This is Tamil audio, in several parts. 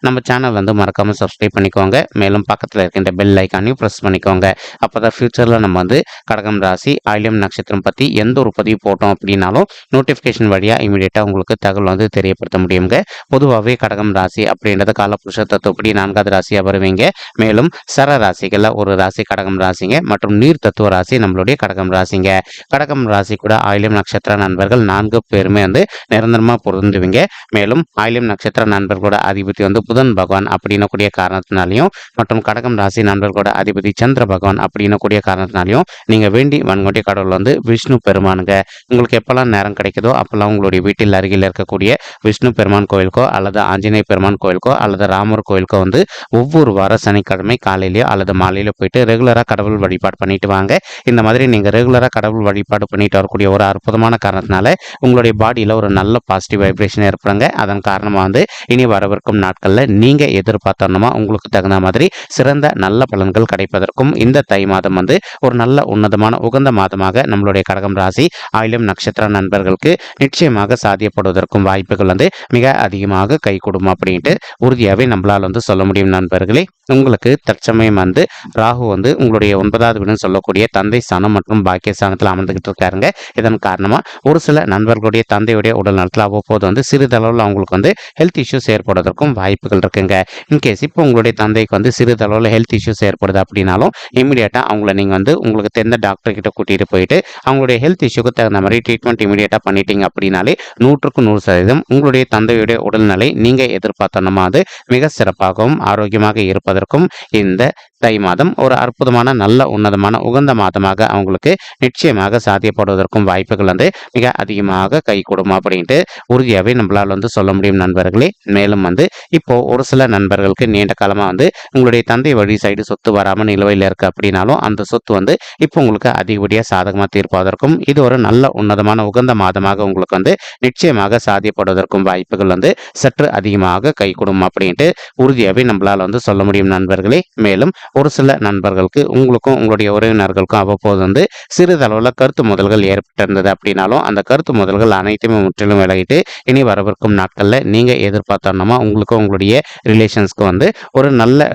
நம்ம சேனல் வந்து மறக்காமல் சப்ஸ்கிரைப் பண்ணிக்கோங்க. மேலும் பக்கத்தில் இருக்கின்ற பெல் ஐக்கானையும் ப்ரெஸ் பண்ணிக்கோங்க. அப்போ தான் ஃப்யூச்சரில் நம்ம வந்து கடகம் ராசி ஆயிலம் நட்சத்திரம் பற்றி எந்த ஒரு பதிவு போட்டோம் அப்படின்னாலும் நோட்டிஃபிகேஷன் வழியாக இமீடியட்டாக உங்களுக்கு தகவல் வந்து தெரியப்படுத்த முடியுங்க. பொதுவாகவே கடகம் ராசி அப்படின்றது காலப்புருஷ தத்துவப்படி நான்காவது ராசியாக வருவீங்க. மேலும் சர ராசிகளில் ஒரு ராசி கடகம் ராசிங்க மற்றும் நீர் தத்துவ ராசி நம்மளுடைய கடகம் ராசிங்க. கடகம் ராசி கூட ஆயிலம் நட்சத்திர நண்பர்கள் நான்கு பேருமே வந்து நிரந்தரமாக பொருந்துவீங்க. மேலும் ஆயிலம் நட்சத்திர நண்பர்களோட அதிபதி வந்து புதன் பகவான் அப்படின்னக்கூடிய காரணத்தினாலையும் மற்றும் கடகம் ராசி நண்பர்களோட அதிபதி சந்திர பகவான் அப்படின்னக்கூடிய காரணத்தினாலையும் நீங்கள் வேண்டி வன்கொண்டிய கடவுள் வந்து விஷ்ணு பெருமானுங்க. உங்களுக்கு எப்போல்லாம் நேரம் கிடைக்குதோ அப்போல்லாம் உங்களுடைய வீட்டில் அருகில் இருக்கக்கூடிய விஷ்ணு பெருமான் கோயிலுக்கோ அல்லது ஆஞ்சநேய பெருமான் கோயிலுக்கோ அல்லது ராமர் கோயிலுக்கோ வந்து ஒவ்வொரு வார சனிக்கிழமை காலையிலயோ அல்லது மாலையிலோ போயிட்டு ரெகுலராக கடவுள் வழிபாடு பண்ணிட்டு வாங்க. இந்த மாதிரி நீங்கள் ரெகுலராக கடவுள் வழிபாடு பண்ணிட்டு வரக்கூடிய ஒரு அற்புதமான காரணத்தினால உங்களுடைய பாடியில் ஒரு நல்ல பாசிட்டிவ் வைப்ரேஷன் ஏற்படுங்க. அதன் காரணமாக வந்து இனி வரவிருக்கும் நாட்களில் நீங்கள் எதிர்பார்த்தோன்னா உங்களுக்கு தகுந்த மாதிரி சிறந்த நல்ல பலன்கள் கிடைப்பதற்கும் இந்த தை மாதம் வந்து ஒரு நல்ல உன்னதமான உகந்த மாதமாக நம்மளுடைய கடகம் ராசி ஆயிலும் நட்சத்திர நண்பர்களுக்கு நிச்சயமாக சாத்தியப்படுவதற்கும் வாய்ப்புகள் வந்து மிக அதிகமாக கை கொடுக்கும் அப்படின்ட்டு உறுதியாகவே நம்மளால் வந்து சொல்ல முடியும் நண்பர்களே. உங்களுக்கு தற்சமயம் வந்து ராகு வந்து உங்களுடைய ஒன்பதாவது வீடுன்னு சொல்லக்கூடிய தந்தை ஸ்தானம் மற்றும் பாக்கிய ஸ்தானத்தில் அமர்ந்துகிட்டு இருக்காருங்க. இதன் காரணமாக ஒரு சில நண்பர்களுடைய தந்தையுடைய உடல் நலத்தில் அவ்வப்போது வந்து சிறிதளவில் அவங்களுக்கு வந்து ஹெல்த் இஷ்யூஸ் ஏற்படுவதற்கும் வாய்ப்பு வாய்ப்புகள் இருக்குங்க இன்கேஸ் இப்போ உங்களுடைய தந்தைக்கு வந்து சிறிதளவில் ஹெல்த் இஷ்யூஸ் ஏற்படுது அப்படின்னாலும் இமீடியட்டாக அவங்கள நீங்கள் வந்து உங்களுக்கு தெரிந்த டாக்டர் கிட்ட கூட்டிகிட்டு போயிட்டு அவங்களுடைய ஹெல்த் இஷ்யூக்கு தகுந்த மாதிரி ட்ரீட்மெண்ட் இமீடியட்டாக பண்ணிட்டீங்க அப்படின்னாலே நூற்றுக்கு நூறு சதவீதம் உங்களுடைய தந்தையுடைய உடல்நிலை நீங்கள் எதிர்பார்த்தனமா அது மிக சிறப்பாகவும் ஆரோக்கியமாக இருப்பதற்கும் இந்த தை மாதம் ஒரு அற்புதமான நல்ல உன்னதமான உகந்த மாதமாக அவங்களுக்கு நிச்சயமாக சாத்தியப்படுவதற்கும் வாய்ப்புகள் வந்து மிக அதிகமாக கை கொடுமா அப்படின்ட்டு உறுதியாகவே நம்மளால் வந்து சொல்ல முடியும் நண்பர்களே. மேலும் வந்து இப்போ ஒரு சில நண்பர்களுக்கு நீண்ட காலமாக வந்து உங்களுடைய தந்தை வழி சைடு சொத்து வராமல் நிலுவையில் இருக்கு அப்படின்னாலும் அந்த சொத்து வந்து இப்போ உங்களுக்கு அதிகப்படியாக சாதகமாக தீர்ப்பதற்கும் இது ஒரு நல்ல உன்னதமான உகந்த மாதமாக உங்களுக்கு வந்து நிச்சயமாக சாதியப்படுவதற்கும் வாய்ப்புகள் வந்து சற்று அதிகமாக கை அப்படின்ட்டு உறுதியாகவே நம்மளால் வந்து சொல்ல முடியும் நண்பர்களே. மேலும் ஒரு சில நண்பர்களுக்கு உங்களுக்கும் உங்களுடைய உறவினர்களுக்கும் அவ்வப்போது வந்து சிறிதளவில் கருத்து முதல்கள் ஏற்பட்டிருந்தது அப்படின்னாலும் அந்த கருத்து முதல்கள் அனைத்துமே முற்றிலும் விலகிட்டு இனி வரவிருக்கும் நாட்களில் நீங்கள் எதிர்பார்த்தோன்னா உங்களுக்கும் உங்களுடைய ரிலேஷன்ஸ்க்கு வந்து ஒரு நல்ல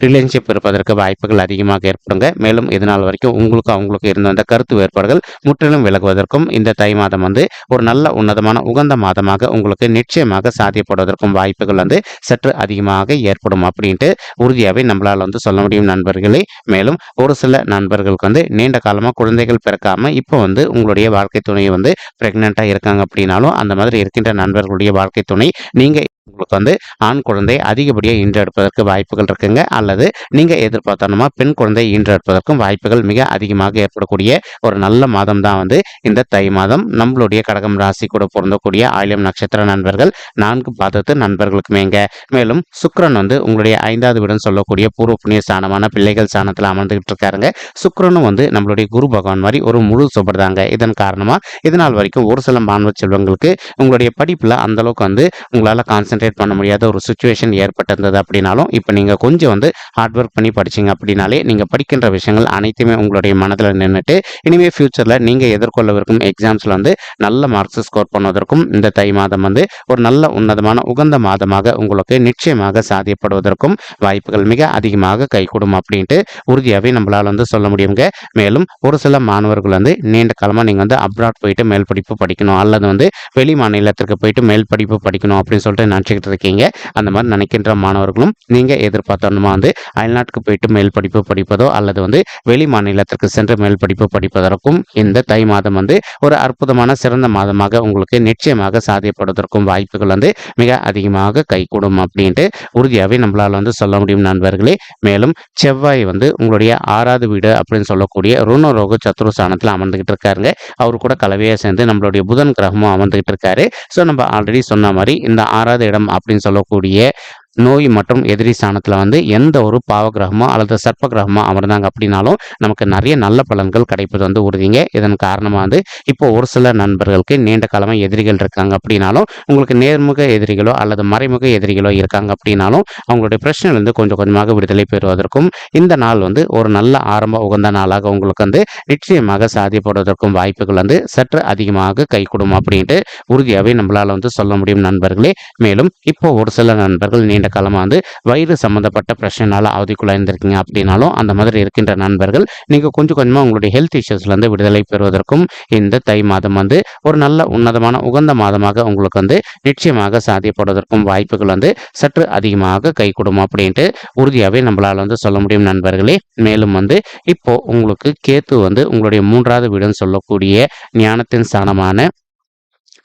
ரிலேஷன்ஷிப் இருப்பதற்கு வாய்ப்புகள் அதிகமாக ஏற்படுங்க. மேலும் இதனால் வரைக்கும் உங்களுக்கு அவங்களுக்கு இருந்த அந்த கருத்து வேறுபாடுகள் முற்றிலும் விலகுவதற்கும் இந்த தை மாதம் வந்து ஒரு நல்ல உன்னதமான உகந்த மாதமாக உங்களுக்கு நிச்சயமாக சாத்தியப்படுவதற்கும் வாய்ப்புகள் வந்து சற்று அதிகமாக ஏற்படும் அப்படின்ட்டு உறுதியாகவே நம்மளால் வந்து சொல்ல முடியும் நண்பர்களே. மேலும் ஒரு சில நண்பர்களுக்கு வந்து நீண்ட காலமாக குழந்தைகள் பிறக்காம இப்போ வந்து உங்களுடைய வாழ்க்கை துணையை வந்து பிரெக்னெண்ட்டாக இருக்காங்க அப்படின்னாலும் அந்த மாதிரி இருக்கின்ற நண்பர்களுடைய வாழ்க்கை துணை நீங்கள் உங்களுக்கு வந்து ஆண் குழந்தை அதிகப்படியாக ஈன்றெடுப்பதற்கு வாய்ப்புகள் இருக்குங்க. அல்லது நீங்கள் எதிர்பார்த்தனமா பெண் குழந்தை ஈன்றெடுப்பதற்கும் வாய்ப்புகள் மிக அதிகமாக ஏற்படக்கூடிய ஒரு நல்ல மாதம் தான் வந்து இந்த தை மாதம். நம்மளுடைய கடகம் ராசி கூட பொருந்தக்கூடிய ஆயிலம் நட்சத்திர நண்பர்கள் நான்கு பாதத்து நண்பர்களுக்குமேங்க. மேலும் சுக்கரன் வந்து உங்களுடைய ஐந்தாவது வீடுன்னு சொல்லக்கூடிய பூர்வ புண்ணிய ஸ்தானமான பிள்ளைகள் ஸ்தானத்தில் அமர்ந்துகிட்டு இருக்காருங்க சுக்கரனும் வந்து நம்மளுடைய குரு பகவான் மாதிரி ஒரு முழு சுபர்தாங்க. இதன் காரணமாக இதனால் வரைக்கும் ஒரு சில மாணவ செல்வங்களுக்கு உங்களுடைய படிப்பில் அந்த அளவுக்கு வந்து உங்களால் கான்சென்ட்ரேட் பண்ண முடியாத ஒரு சுச்சுவேஷன் ஏற்பட்டிருந்தது அப்படின்னாலும் இப்போ நீங்கள் கொஞ்சம் வந்து ஹார்ட் ஒர்க் பண்ணி படிச்சீங்க அப்படின்னாலே நீங்கள் படிக்கின்ற விஷயங்கள் அனைத்துமே உங்களுடைய மனதில் நின்றுட்டு இனிமேல் ஃப்யூச்சரில் நீங்கள் எதிர்கொள்ளவிருக்கும் எக்ஸாம்ஸில் வந்து நல்ல மார்க்ஸ் ஸ்கோர் பண்ணுவதற்கும் இந்த தை மாதம் வந்து ஒரு நல்ல உன்னதமான உகந்த மாதமாக உங்களுக்கு நிச்சயமாக சாதியப்படுவதற்கும் வாய்ப்புகள் மிக அதிகமாக கைகூடும் அப்படின்ட்டு உறுதியாகவே நம்மளால் வந்து சொல்ல முடியுங்க. மேலும் ஒரு சில மாணவர்கள் வந்து நீண்ட காலமாக நீங்கள் வந்து அப்ராட் போயிட்டு மேல் படிப்பு படிக்கணும் அல்லது வந்து வெளி மாநிலத்திற்கு போயிட்டு மேல் படிப்பு படிக்கணும் அப்படின்னு சொல்லிட்டு நான் நினச்சிக்கிட்டு இருக்கீங்க அந்த மாதிரி நினைக்கின்ற மாணவர்களும் நீங்கள் எதிர்பார்த்தோன்னா வந்து அயல்நாட்டுக்கு போயிட்டு மேல் படிப்பு படிப்பதோ அல்லது வந்து வெளி மாநிலத்திற்கு சென்று மேல் படிப்பு படிப்பதற்கும் இந்த தை மாதம் வந்து ஒரு அற்புதமான சிறந்த மாதமாக உங்களுக்கு நிச்சயமாக சாத்தியப்படுவதற்கும் வாய்ப்புகள் வந்து மிக அதிகமாக கைகூடும் அப்படின்ட்டு உறுதியாகவே நம்மளால் வந்து சொல்ல முடியும் நண்பர்களே. மேலும் செவ்வாய் வந்து உங்களுடைய ஆறாவது வீடு அப்படின்னு சொல்லக்கூடிய ருணரோக சத்ருஸ்தானத்தில் அமர்ந்துகிட்டு இருக்காருங்க. அவர் கூட கலவையாக சேர்ந்து நம்மளுடைய புதன் கிரகமும் அமர்ந்துகிட்டு இருக்காரு. ஸோ நம்ம ஆல்ரெடி சொன்ன மாதிரி இந்த ஆறாவது இடம் அப்படின்னு சொல்லக்கூடிய நோய் மற்றும் எதிரி ஸ்தானத்தில் வந்து எந்த ஒரு பாவ கிரகமோ அல்லது சர்ப்ப கிரகமோ அமர்ந்தாங்க அப்படின்னாலும் நமக்கு நிறைய நல்ல பலன்கள் கிடைப்பது வந்து உறுதிங்க. இதன் காரணமாக வந்து இப்போ ஒரு சில நண்பர்களுக்கு நீண்ட காலமாக எதிரிகள் இருக்காங்க அப்படின்னாலும் உங்களுக்கு நேர்முக எதிரிகளோ அல்லது மறைமுக எதிரிகளோ இருக்காங்க அப்படின்னாலும் அவங்களுடைய பிரச்சனையிலிருந்து கொஞ்சம் கொஞ்சமாக விடுதலை பெறுவதற்கும் இந்த நாள் வந்து ஒரு நல்ல ஆரம்ப உகந்த நாளாக உங்களுக்கு வந்து நிச்சயமாக சாதிப்படுவதற்கும் வாய்ப்புகள் வந்து சற்று அதிகமாக கை கொடுக்கும் அப்படின்ட்டு உறுதியாகவே நம்மளால் வந்து சொல்ல முடியும் நண்பர்களே. மேலும் இப்போ ஒரு சில நண்பர்கள் நீண்ட காலமாக வந்து வயிறு சம்மந்தப்பட்ட பிரச்சனைனால அவதிக்குள்ளாயிருந்திருக்கீங்க அப்படின்னாலும் அந்த மாதிரி இருக்கின்ற நண்பர்கள் நீங்கள் கொஞ்சம் கொஞ்சமாக உங்களுடைய ஹெல்த் இஷ்யூஸ்லேருந்து விடுதலை பெறுவதற்கும் இந்த தை மாதம் வந்து ஒரு நல்ல உன்னதமான உகந்த மாதமாக உங்களுக்கு வந்து நிச்சயமாக சாத்தியப்படுவதற்கும் வாய்ப்புகள் வந்து சற்று அதிகமாக கைகூடும் அப்படின்ட்டு உறுதியாகவே நம்மளால் வந்து சொல்ல முடியும் நண்பர்களே மேலும் வந்து இப்போ உங்களுக்கு கேத்து வந்து உங்களுடைய மூன்றாவது வீடுன்னு சொல்லக்கூடிய ஞானத்தின் ஸ்தானமான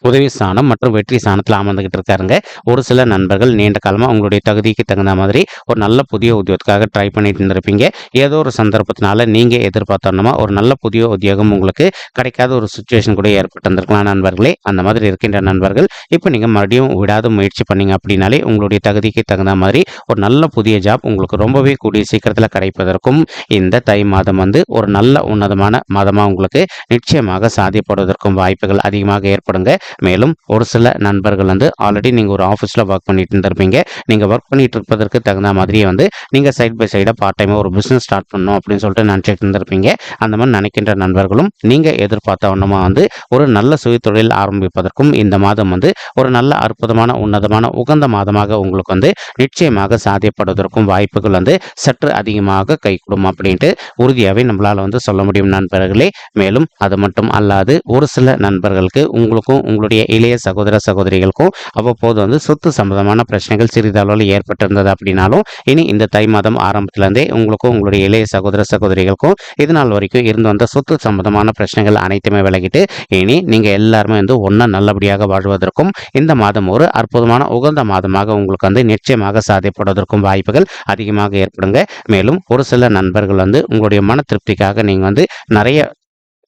உதவி ஸ்தானம் மற்றும் வெற்றி ஸ்தானத்தில் அமர்ந்துகிட்டு இருக்காருங்க. ஒரு சில நண்பர்கள் நீண்ட காலமாக உங்களுடைய தகுதிக்கு தகுந்த மாதிரி ஒரு நல்ல புதிய உத்தியோகத்துக்காக ட்ரை பண்ணிட்டு இருந்திருப்பீங்க. ஏதோ ஒரு சந்தர்ப்பத்தினால நீங்கள் எதிர்பார்த்தோன்னா ஒரு நல்ல புதிய உத்தியோகம் உங்களுக்கு கிடைக்காத ஒரு சுச்சுவேஷன் கூட ஏற்பட்டு இருந்திருக்கலாம் நண்பர்களே. அந்த மாதிரி இருக்கின்ற நண்பர்கள் இப்போ நீங்கள் மறுபடியும் விடாத முயற்சி பண்ணீங்க அப்படின்னாலே உங்களுடைய தகுதிக்கு தகுந்த மாதிரி ஒரு நல்ல புதிய ஜாப் உங்களுக்கு ரொம்பவே கூடிய சீக்கிரத்தில் கிடைப்பதற்கும் இந்த தை மாதம் வந்து ஒரு நல்ல உன்னதமான மாதமாக உங்களுக்கு நிச்சயமாக சாதிப்படுவதற்கும் வாய்ப்புகள் அதிகமாக ஏற்படுங்க. மேலும் ஒரு சில நண்பர்கள் வந்து ஆல்ரெடி நீங்கள் ஒரு ஆஃபீஸில் ஒர்க் பண்ணிட்டு இருந்திருப்பீங்க. நீங்கள் ஒர்க் பண்ணிட்டு இருப்பதற்கு தகுந்த மாதிரியே வந்து நீங்கள் சைட் பை சைடாக பார்ட் டைமாக ஒரு பிஸ்னஸ் ஸ்டார்ட் பண்ணணும் அப்படின்னு சொல்லிட்டு நினச்சிட்டு இருந்திருப்பீங்க. அந்த மாதிரி நினைக்கின்ற நண்பர்களும் நீங்கள் எதிர்பார்த்த ஒன்றுமா வந்து ஒரு நல்ல சுயத்தொழில் ஆரம்பிப்பதற்கும் இந்த மாதம் வந்து ஒரு நல்ல அற்புதமான உன்னதமான உகந்த மாதமாக உங்களுக்கு வந்து நிச்சயமாக சாத்தியப்படுவதற்கும் வாய்ப்புகள் வந்து சற்று அதிகமாக கைகூடும் அப்படின்ட்டு உறுதியாகவே நம்மளால் வந்து சொல்ல முடியும் நண்பர்களே. மேலும் அது மட்டும் அல்லாது ஒரு சில நண்பர்களுக்கு உங்களுக்கும் உங்களுடைய இளைய சகோதர சகோதரிகளுக்கும் அவ்வப்போது வந்து சொத்து சம்பந்தமான பிரச்சனைகள் சிறிதளவில் ஏற்பட்டிருந்தது அப்படின்னாலும் இனி இந்த தை மாதம் ஆரம்பத்திலேருந்தே உங்களுக்கும் உங்களுடைய இளைய சகோதர சகோதரிகளுக்கும் இது நாள் வரைக்கும் இருந்து வந்த சொத்து சம்பந்தமான பிரச்சனைகள் அனைத்துமே விலகிட்டு இனி நீங்கள் எல்லாருமே வந்து ஒன்றா நல்லபடியாக வாழ்வதற்கும் இந்த மாதம் ஒரு அற்புதமான உகந்த மாதமாக உங்களுக்கு வந்து நிச்சயமாக சாதிப்படுவதற்கும் வாய்ப்புகள் அதிகமாக ஏற்படுங்க. மேலும் ஒரு சில நண்பர்கள் வந்து உங்களுடைய மன திருப்திக்காக நீங்கள் வந்து நிறைய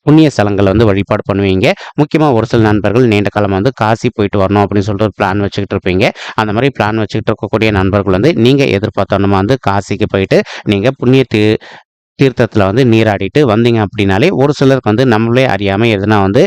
புண்ணிய ஸ்தலங்களை வந்து வழிபாடு பண்ணுவீங்க. முக்கியமாக ஒரு சில நண்பர்கள் நீண்ட காலம் வந்து காசி போயிட்டு வரணும் அப்படின்னு சொல்லிட்டு ஒரு பிளான் வச்சுக்கிட்டு இருப்பீங்க. அந்த மாதிரி பிளான் வச்சுக்கிட்டு இருக்கக்கூடிய நண்பர்கள் வந்து நீங்கள் எதிர்பார்த்தோன்னா வந்து காசிக்கு போயிட்டு நீங்கள் புண்ணிய தீர்த்தத்தில் வந்து நீராடிட்டு வந்தீங்க அப்படின்னாலே ஒரு சிலருக்கு வந்து நம்மளே அறியாமல் எதுனா வந்து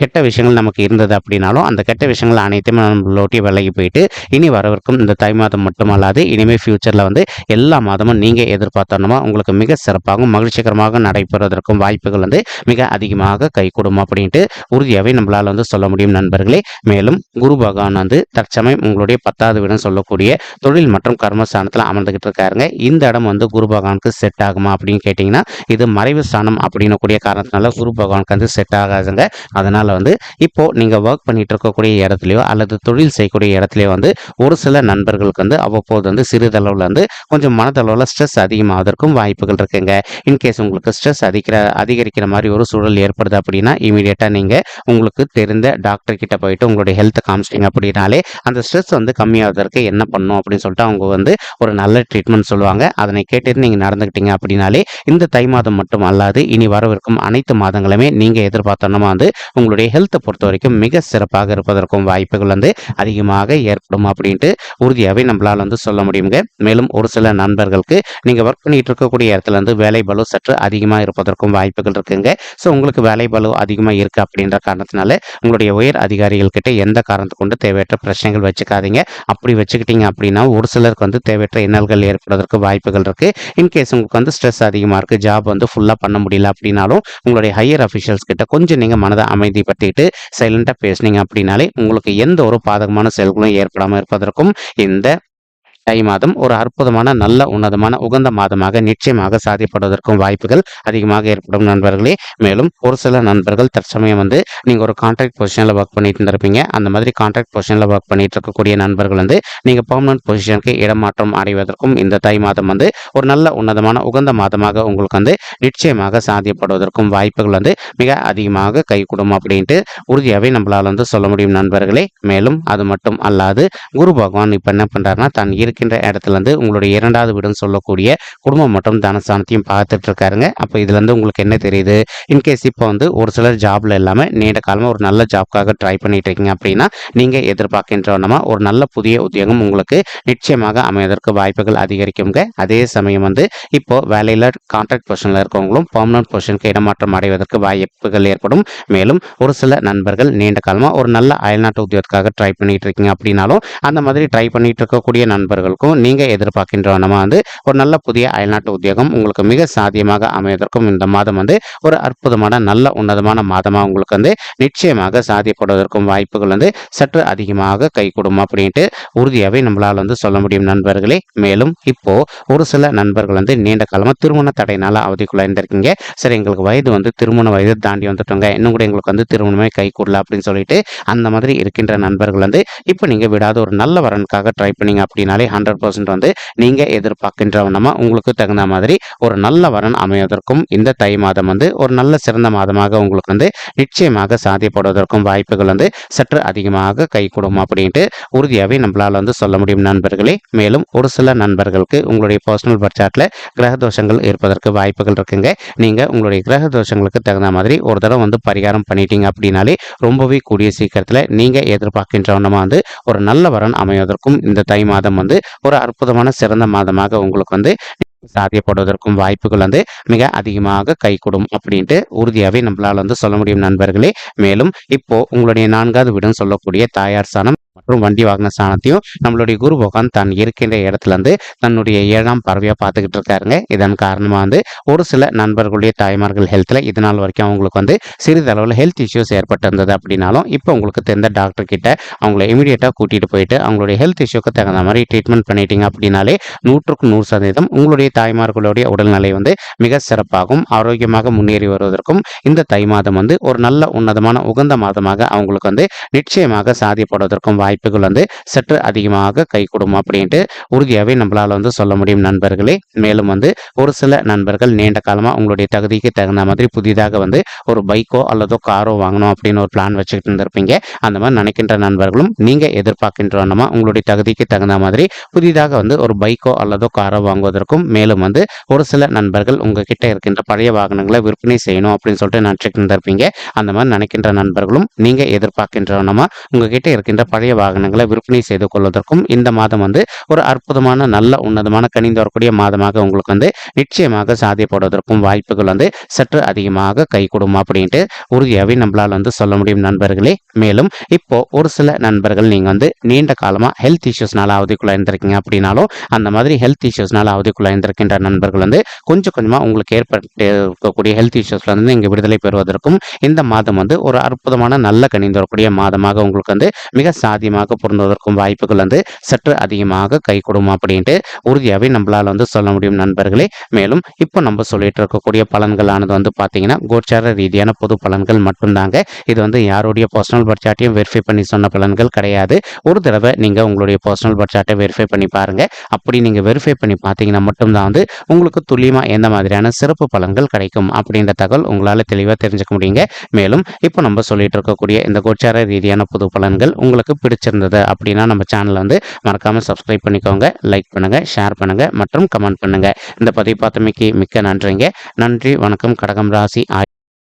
கெட்ட விஷயங்கள் நமக்கு இருந்தது அப்படின்னாலும் அந்த கெட்ட விஷயங்கள் அனைத்துமே நம்மளோட்டி விலகி போயிட்டு இனி வரவிருக்கும் இந்த தை மாதம் மட்டுமல்லாது இனிமேல் ஃப்யூச்சரில் வந்து எல்லா மாதமும் நீங்கள் எதிர்பார்த்தோன்னா உங்களுக்கு மிக சிறப்பாகவும் மகிழ்ச்சிகரமாக நடைபெறுவதற்கும் வாய்ப்புகள் வந்து மிக அதிகமாக கைகூடும் அப்படின்ட்டு உறுதியாகவே நம்மளால் வந்து சொல்ல முடியும் நண்பர்களே. மேலும் குரு பகவான் வந்து தற்சமயம் உங்களுடைய பத்தாவது வீடுன்னு சொல்லக்கூடிய தொழில் மற்றும் கர்மஸ்தானத்தில் அமர்ந்துகிட்டு இருக்காருங்க. இந்த இடம் வந்து குரு பகவானுக்கு செட் ஆகுமா அப்படின்னு கேட்டிங்கன்னா இது மறைவு ஸ்தானம் அப்படின்னு கூடிய காரணத்தினால குரு பகவானுக்கு வந்து செட் ஆகாதுங்க. அதனால் வந்து இப்போது நீங்கள் ஒர்க் பண்ணிட்டு இருக்கக்கூடிய இடத்துலையோ அல்லது தொழில் செய்யக்கூடிய இடத்துலையோ வந்து ஒரு சில நண்பர்களுக்கு வந்து அவ்வப்போது வந்து சிறிதளவில் வந்து கொஞ்சம் மனதளவில் ஸ்ட்ரெஸ் அதிகமாவதற்கும் வாய்ப்புகள் இருக்குங்க. இன்கேஸ் உங்களுக்கு ஸ்ட்ரெஸ் அதிகிற அதிகரிக்கிற மாதிரி ஒரு சூழல் ஏற்படுது அப்படின்னா இமீடியட்டாக நீங்கள் உங்களுக்கு தெரிந்த டாக்டர் கிட்ட போயிட்டு உங்களுடைய ஹெல்த்தை காமிச்சிட்டிங்க அப்படின்னாலே அந்த ஸ்ட்ரெஸ் வந்து கம்மியாவதற்கு என்ன பண்ணும் அப்படின்னு சொல்லிட்டு அவங்க வந்து ஒரு நல்ல ட்ரீட்மெண்ட் சொல்லுவாங்க. அதனை கேட்டுட்டு நீங்கள் நடந்துக்கிட்டீங்க அப்படின்னாலே இந்த தை மாதம் மட்டும் அல்லாது இனி வரவிருக்கும் அனைத்து மாதங்களுமே நீங்கள் எதிர்பார்த்தோன்னா வந்து உங்களுடைய உங்களுடைய ஹெல்த்தை பொறுத்த வரைக்கும் மிக சிறப்பாக இருப்பதற்கும் வாய்ப்புகள் வந்து அதிகமாக ஏற்படும் அப்படின்ட்டு உறுதியாகவே நம்மளால் வந்து சொல்ல முடியுங்க. மேலும் ஒரு சில நண்பர்களுக்கு நீங்கள் ஒர்க் பண்ணிட்டு இருக்கக்கூடிய இடத்துல இருந்து வேலை பலு சற்று அதிகமாக இருப்பதற்கும் வாய்ப்புகள் இருக்குங்க. ஸோ உங்களுக்கு வேலை பலு அதிகமாக இருக்குது அப்படின்ற காரணத்தினால உங்களுடைய உயர் அதிகாரிகள் கிட்ட எந்த காரணத்தை கொண்டு தேவையற்ற பிரச்சனைகள் வச்சுக்காதீங்க. அப்படி வச்சுக்கிட்டீங்க அப்படின்னா ஒரு சிலருக்கு வந்து தேவையற்ற இன்னல்கள் ஏற்படுவதற்கு வாய்ப்புகள் இருக்குது இன்கேஸ் உங்களுக்கு வந்து ஸ்ட்ரெஸ் அதிகமாக இருக்குது ஜாப் வந்து ஃபுல்லாக பண்ண முடியல அப்படின்னாலும் உங்களுடைய ஹையர் அஃபிஷியல்ஸ் கிட்ட கொஞ்சம் நீங்கள் மனதை அமைதி பற்றிட்டு சைலண்டாக பேசுனீங்க அப்படின்னாலே உங்களுக்கு எந்த ஒரு பாதகமான செயல்களும் ஏற்படாமல் இருப்பதற்கும் இந்த தை மாதம் ஒரு அற்புதமான நல்ல உன்னதமான உகந்த மாதமாக நிச்சயமாக சாதிப்படுவதற்கும் வாய்ப்புகள் அதிகமாக ஏற்படும் நண்பர்களே. மேலும் ஒரு சில நண்பர்கள் தற்சமயம் வந்து நீங்கள் ஒரு கான்ட்ராக்ட் பொசிஷனில் ஒர்க் பண்ணிட்டு இருந்திருப்பீங்க. அந்த மாதிரி கான்ட்ராக்ட் பொசிஷனில் ஒர்க் பண்ணிட்டு இருக்கக்கூடிய நண்பர்கள் வந்து நீங்கள் பர்மனன்ட் பொசிஷனுக்கு இடமாற்றம் அடைவதற்கும் இந்த தை மாதம் வந்து ஒரு நல்ல உன்னதமான உகந்த மாதமாக உங்களுக்கு வந்து நிச்சயமாக சாதியப்படுவதற்கும் வாய்ப்புகள் வந்து மிக அதிகமாக கைகூடும் அப்படின்ட்டு உறுதியாகவே நம்மளால் வந்து சொல்ல முடியும் நண்பர்களே. மேலும் அது மட்டும் அல்லாது குரு பகவான் இப்போ என்ன பண்ணுறாருன்னா தன் இருக்கின்ற இடத்துல இருந்து உங்களுடைய இரண்டாவது வீடுன்னு சொல்லக்கூடிய குடும்பம் மற்றும் தனஸ்தானத்தையும் பார்த்துட்டு இருக்காருங்க அப்போ இதுலேருந்து உங்களுக்கு என்ன தெரியுது? இன்கேஸ் இப்போ வந்து ஒரு சிலர் ஜாப்ல இல்லாமல் நீண்ட காலமாக ஒரு நல்ல ஜாப்காக ட்ரை பண்ணிட்டு இருக்கீங்க அப்படின்னா நீங்கள் எதிர்பார்க்கின்றவனமா ஒரு நல்ல புதிய உத்தியோகம் உங்களுக்கு நிச்சயமாக அமைவதற்கு வாய்ப்புகள் அதிகரிக்குங்க. அதே சமயம் வந்து இப்போ வேலையில் கான்ட்ராக்ட் பொசிஷனில் இருக்கவங்களும் பர்மனன்ட் பொசிஷனுக்கு இடமாற்றம் அடைவதற்கு வாய்ப்புகள் ஏற்படும். மேலும் ஒரு சில நண்பர்கள் நீண்ட காலமாக ஒரு நல்ல அயல்நாட்டு உத்தியோகத்துக்காக ட்ரை பண்ணிட்டு இருக்கீங்க அப்படின்னாலும் அந்த மாதிரி ட்ரை பண்ணிட்டு இருக்கக்கூடிய நண்பர்கள் நண்பர்களுக்கும் நீங்கள் எதிர்பார்க்கின்றவனமா வந்து ஒரு நல்ல புதிய அயல்நாட்டு உத்தியோகம் உங்களுக்கு மிக சாத்தியமாக அமைவதற்கும் இந்த மாதம் வந்து ஒரு அற்புதமான நல்ல உன்னதமான மாதமாக உங்களுக்கு வந்து நிச்சயமாக சாத்தியப்படுவதற்கும் வாய்ப்புகள் வந்து சற்று அதிகமாக கைகூடும் அப்படின்ட்டு உறுதியாகவே நம்மளால் வந்து சொல்ல முடியும் நண்பர்களே. மேலும் இப்போ ஒரு சில நண்பர்கள் வந்து நீண்ட காலமாக திருமண தடையினால் அவதிக்குள்ள இருந்திருக்கீங்க சரி எங்களுக்கு வயது வந்து திருமண வயது தாண்டி வந்துட்டோங்க. இன்னும் கூட எங்களுக்கு வந்து திருமணமே கை கூடல அப்படின்னு சொல்லிட்டு அந்த மாதிரி இருக்கின்ற நண்பர்கள் வந்து இப்போ நீங்கள் விடாத ஒரு நல்ல வரனுக்காக ட்ரை பண்ணீங்க அப்படின்னாலே ஹண்ட்ரட் பர்சன்ட் வந்து நீங்கள் எதிர்பார்க்கின்றவனமா உங்களுக்கு தகுந்த மாதிரி ஒரு நல்ல வரன் அமைவதற்கும் இந்த தை மாதம் வந்து ஒரு நல்ல சிறந்த மாதமாக உங்களுக்கு வந்து நிச்சயமாக சாத்தியப்படுவதற்கும் வாய்ப்புகள் வந்து சற்று அதிகமாக கைகூடும் அப்படின்ட்டு உறுதியாகவே நம்மளால் வந்து சொல்ல முடியும் நண்பர்களே. மேலும் ஒரு சில நண்பர்களுக்கு உங்களுடைய பர்சனல் பட்ஜெட்டில் கிரக தோஷங்கள் இருப்பதற்கு வாய்ப்புகள் இருக்குங்க. நீங்கள் உங்களுடைய கிரக தோஷங்களுக்கு தகுந்த மாதிரி ஒரு தடவை வந்து பரிகாரம் பண்ணிட்டீங்க அப்படின்னாலே ரொம்பவே கூடிய சீக்கிரத்தில் நீங்கள் எதிர்பார்க்கின்றவனமாக வந்து ஒரு நல்ல வரன் அமைவதற்கும் இந்த தை மாதம் வந்து ஒரு அற்புதமான சிறந்த மாதமாக உங்களுக்கு வந்து சாத்தியப்படுவதற்கும் வாய்ப்புகள் வந்து மிக அதிகமாக கைகூடும் அப்படின்ட்டு உறுதியாகவே நம்மளால் வந்து சொல்ல முடியும் நண்பர்களே. மேலும் இப்போ உங்களுடைய நான்காவது வீடுன்னு சொல்லக்கூடிய தாயார் சாணம் மற்றும் வண்டி வாகன ஸ்தானத்தையும் நம்மளுடைய குரு பகவான் தான் இருக்கின்ற இடத்துல இருந்து தன்னுடைய ஏழாம் பறவையாக பார்த்துக்கிட்டு இருக்காருங்க. இதன் காரணமாக வந்து ஒரு சில நண்பர்களுடைய தாய்மார்கள் ஹெல்த்தில் இது நாள் வரைக்கும் அவங்களுக்கு வந்து சிறிதளவில் ஹெல்த் இஷ்யூஸ் ஏற்பட்டிருந்தது அப்படின்னாலும் இப்போ உங்களுக்கு தெரிந்த டாக்டர் கிட்ட அவங்கள இமீடியட்டாக கூட்டிகிட்டு போயிட்டு அவங்களுடைய ஹெல்த் இஷ்யூக்கு தகுந்த மாதிரி ட்ரீட்மெண்ட் பண்ணிட்டீங்க அப்படின்னாலே நூற்றுக்கு நூறு சதவீதம் உங்களுடைய தாய்மார்களுடைய உடல்நிலை வந்து மிக சிறப்பாகவும் ஆரோக்கியமாக முன்னேறி வருவதற்கும் இந்த தை மாதம் வந்து ஒரு நல்ல உன்னதமான உகந்த மாதமாக அவங்களுக்கு வந்து நிச்சயமாக சாதிப்படுவதற்கும் வாய்ப்புகள் வந்து சற்று அதிகமாக கைகூடும் அப்படின்ட்டு உறுதியாகவே நம்மளால் வந்து சொல்ல முடியும் நண்பர்களே. மேலும் வந்து ஒரு சில நண்பர்கள் நீண்ட காலமாக உங்களுடைய தகுதிக்கு தகுந்த மாதிரி புதிதாக வந்து ஒரு பைக்கோ அல்லதோ காரோ வாங்கணும் அப்படின்னு ஒரு பிளான் வச்சுக்கிட்டு இருந்திருப்பீங்க. அந்த மாதிரி நினைக்கின்ற நண்பர்களும் நீங்கள் எதிர்பார்க்கின்றனமா உங்களுடைய தகுதிக்கு தகுந்த மாதிரி புதிதாக வந்து ஒரு பைக்கோ அல்லதோ காரோ வாங்குவதற்கும் மேலும் வந்து ஒரு சில நண்பர்கள் உங்ககிட்ட இருக்கின்ற பழைய வாகனங்களை விற்பனை செய்யணும் அப்படின்னு சொல்லிட்டு நினச்சிட்டு இருந்திருப்பீங்க. அந்த மாதிரி நினைக்கின்ற நண்பர்களும் நீங்கள் எதிர்பார்க்கின்றனமா உங்ககிட்ட இருக்கின்ற பழைய வாகனங்களை விற்பனை செய்து கொள்வதற்கும் இந்த மாதம் வந்து ஒரு அற்புதமான நல்ல உன்னதமான கணிந்து வரக்கூடிய மாதமாக உங்களுக்கு வந்து நிச்சயமாக சாதியப்படுவதற்கும் வாய்ப்புகள் வந்து சற்று அதிகமாக கைகூடும் அப்படின்ட்டு உறுதியாகவே நம்மளால் வந்து சொல்ல முடியும் நண்பர்களே. மேலும் இப்போ ஒரு சில நண்பர்கள் நீங்கள் வந்து நீண்ட காலமாக ஹெல்த் இஷ்யூஸ்னால அவதிக்குள்ள இருந்திருக்கீங்க அப்படின்னாலும் அந்த மாதிரி ஹெல்த் இஷ்யூஸ்னால அவதிக்குள்ள இருந்திருக்கின்ற நண்பர்கள் வந்து கொஞ்சம் கொஞ்சமாக உங்களுக்கு ஏற்பட்டு இருக்கக்கூடிய ஹெல்த் இஷ்யூஸ்ல வந்து இங்கே விடுதலை பெறுவதற்கும் இந்த மாதம் வந்து ஒரு அற்புதமான நல்ல கணிந்து வரக்கூடிய மாதமாக உங்களுக்கு வந்து மிக சாதி அதிகமாக பொருந்துவதற்கும் வாய்ப்புகள் வந்து சற்று அதிகமாக கை கொடுக்கும் அப்படின்ட்டு உறுதியாகவே நம்மளால் வந்து சொல்ல முடியும் நண்பர்களே. மேலும் இப்போ நம்ம சொல்லிட்டு இருக்கக்கூடிய பலன்களானது வந்து பார்த்தீங்கன்னா கோச்சார ரீதியான பொது பலன்கள் மட்டும்தாங்க. இது வந்து யாருடைய பர்சனல் பட்ஜெட்டையும் வெரிஃபை பண்ணி சொன்ன பலன்கள் கிடையாது. ஒரு தடவை நீங்கள் உங்களுடைய பர்சனல் பட்ஜெட்டை வெரிஃபை பண்ணி பாருங்கள் அப்படி நீங்கள் வெரிஃபை பண்ணி பார்த்தீங்கன்னா மட்டும்தான் வந்து உங்களுக்கு துல்லியமாக எந்த மாதிரியான சிறப்பு பலன்கள் கிடைக்கும் அப்படின்ற தகவல் உங்களால் தெளிவாக தெரிஞ்சுக்க முடியுங்க. மேலும் இப்போ நம்ம சொல்லிட்டு இருக்கக்கூடிய இந்த கோச்சார ரீதியான பொது பலன்கள் உங்களுக்கு பிடிச்சிருந்தது அப்படின்னா நம்ம சேனலை வந்து மறக்காமல் சப்ஸ்கிரைப் பண்ணிக்கோங்க லைக் பண்ணுங்கள் ஷேர் பண்ணுங்கள் மற்றும் கமெண்ட் பண்ணுங்கள் இந்த பதிவு பார்த்தமைக்கு மிக்க நன்றிங்க. நன்றி வணக்கம் கடகம் ராசி.